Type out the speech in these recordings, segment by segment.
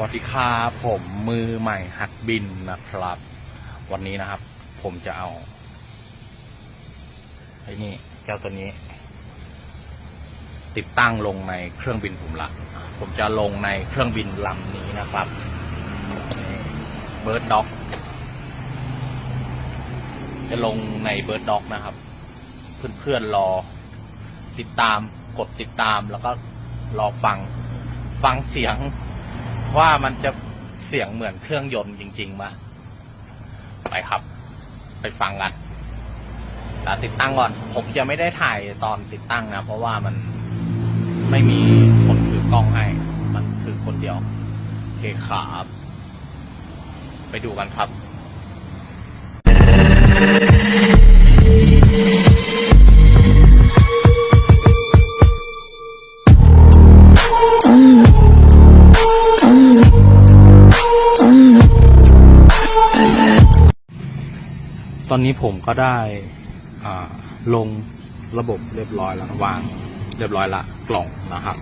วัสดีครับผมมือใหม่หัดบินนะครับ วันนี้นะครับ ผมจะเอาไอ้นี่เจ้าตัวนี้ ติดตั้งลงในเครื่องบินผมละผมจะลงในเครื่องบินลำนี้นะครับเบิร์ดด็อกจะลงในเบิร์ดด็อกนะครับ เพื่อนๆรอ ติดตามกดติดตามแล้วก็รอฟังฟังเสียง ว่ามันจะเสียงเหมือนเครื่องยนต์จริงๆมะไปครับ ไปฟังกันแต่ติดตั้งก่อน ผมจะไม่ได้ถ่ายตอนติดตั้งนะ เพราะว่ามันไม่มีคนถือกล้องให้ มันถือคนเดียวโอเคครับไปดูกันครับ อนนี้ผมก็ได้ลงระบบเรียบร้อยแล้ววางเรียบร้อยละกล่องนะครับ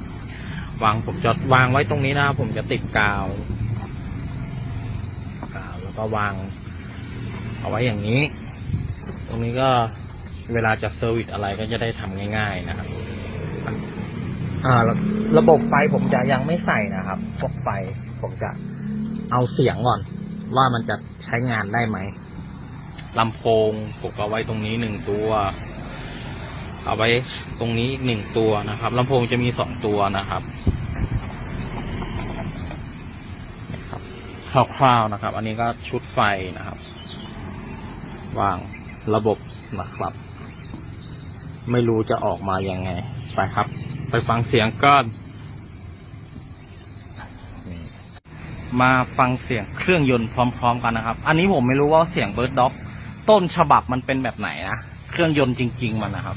วางผมจะวางไว้ตรงนี้นะครับผมจะติดกาวกาวแล้วก็วาง เอาไว้อย่างนี้ ตรงนี้ก็เวลาจะเซอร์วิสอะไรก็จะได้ทำง่าย ๆนะครับระระบบไฟผมจะยังไม่ใส่นะครับ พวกไฟผมจะเอาเสียงก่อน ว่ามันจะใช้งานได้ไหม ลำโพงผมก็ไว้ตรงนี้หนึ่งตัว เอาไว้ตรงนี้อีกหนึ่งตัวนะครับลำโพงจะมีสองตัวนะครับนะครับคร่าวๆนะครับ อันนี้ก็ชุดไฟนะครับ วางระบบนะครับ ไม่รู้จะออกมายังไง ไปครับ ไปฟังเสียงก่อนมาฟังเสียงเครื่องยนต์พร้อม ๆ กันนะครับ อันนี้ผมไม่รู้ว่าเสียงเบิร์ดด็อก ต้นฉบับมันเป็นแบบไหนนะ เครื่องยนต์จริง ๆ มันนะครับ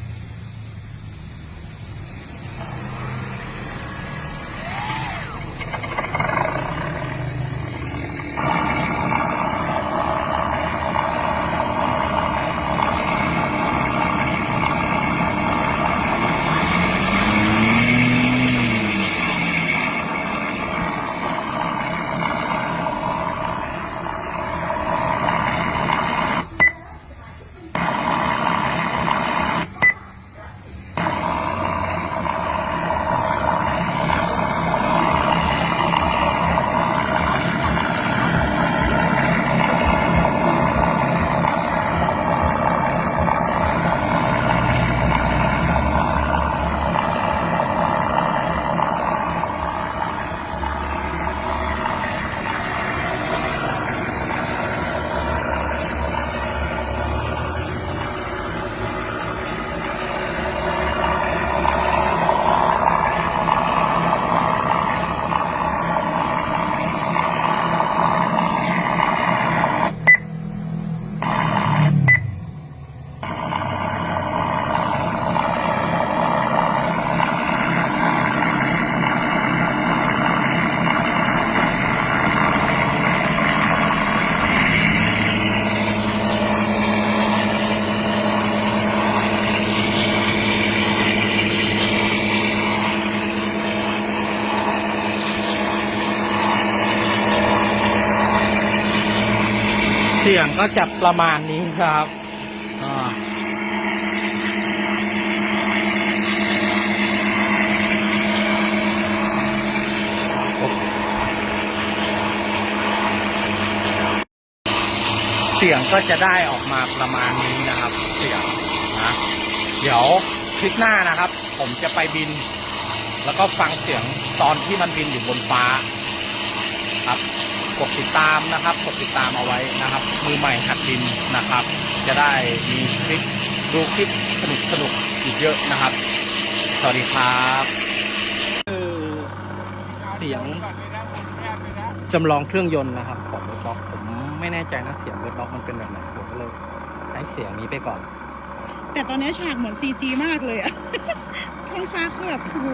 สียงก็จะประมาณนี้ครับอ่าเสียงก็จะได้ออกมาประมาณนี้นะครับ เสียงนะเดี๋ยวคลิปหน้านะครับ ผมจะไปบิน แล้วก็ฟังเสียงตอนที่มันบินอยู่บนฟ้าครับ กดติดตามนะครับ กดติดตามเอาไว้นะครับ มือใหม่หัดบินนะครับ จะได้มีคลิปดูคลิปสนุกสนุกอีกเยอะนะครับ สวัสดีครับคือเสียงจำลองเครื่องยนต์นะครับของเบิร์ดบ็อกผมไม่แน่ใจนะเสียงเบิร์ดบ็อกมันเป็นแบบไหนผมก็เลยใช้เสียงนี้ไปก่อน แต่ตอนนี้ฉากเหมือน CG มากเลยอะท้องฟ้าคือแบบโอ้โห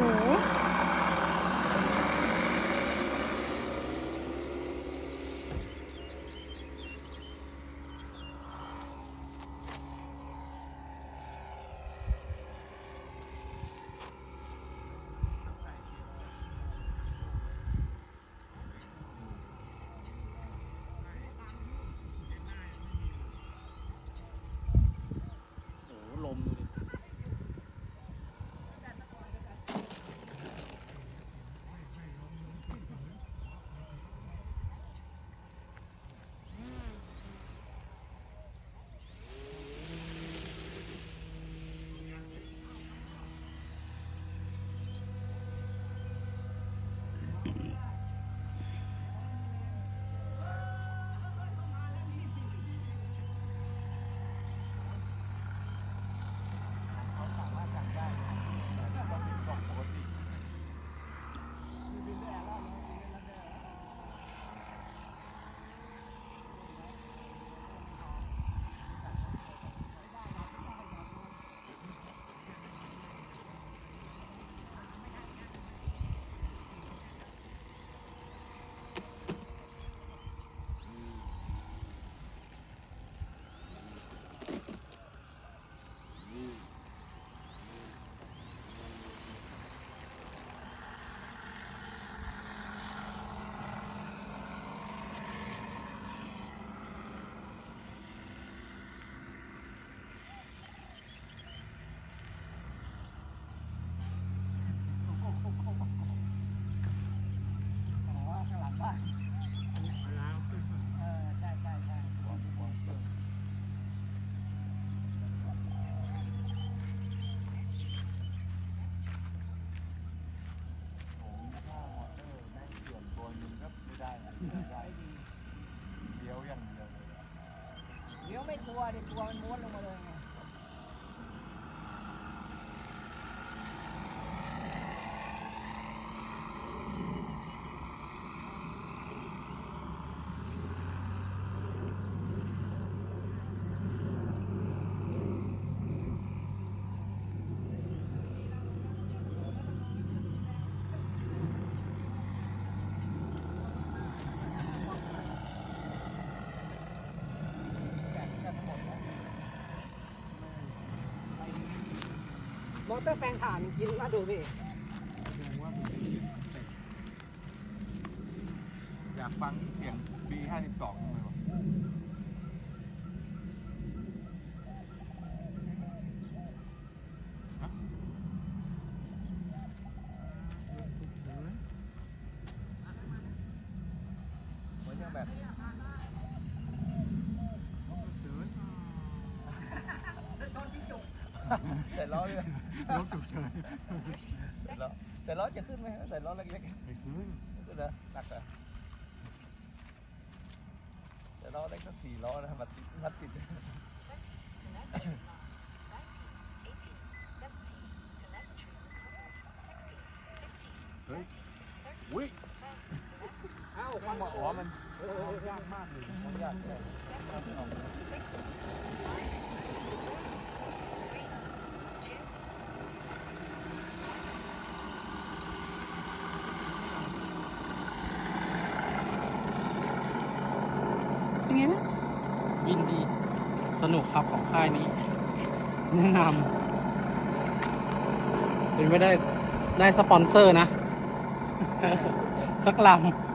ไม่กลัวดิกลัวมันม้วนลงมาเลยไง มอเตอร์แปลงถ่านกินมาดูพี่อยากฟังเสียง B52 ทำไมวะฮะเหมือนยังแบบเสร็จแล้วเนี่ยรถฉุกเฉินเสร็จแล้วเสร็จแล้วจะขึ้นไหมเสร็จแล้วเล็กๆไม่ขึ้นขึ้นนะหนักเหรอเสร็จแล้วได้สักสี่ล้อนะมาติดมาติดเฮ้ยอุ้ยเอ้าความบอกว่ามันยากมากเลยมันยากเลย เป็นไงนะ วินดี สนุกครับของค่ายนี้ แนะนำเป็นไม่ได้ได้สปอนเซอร์นะ สักลำ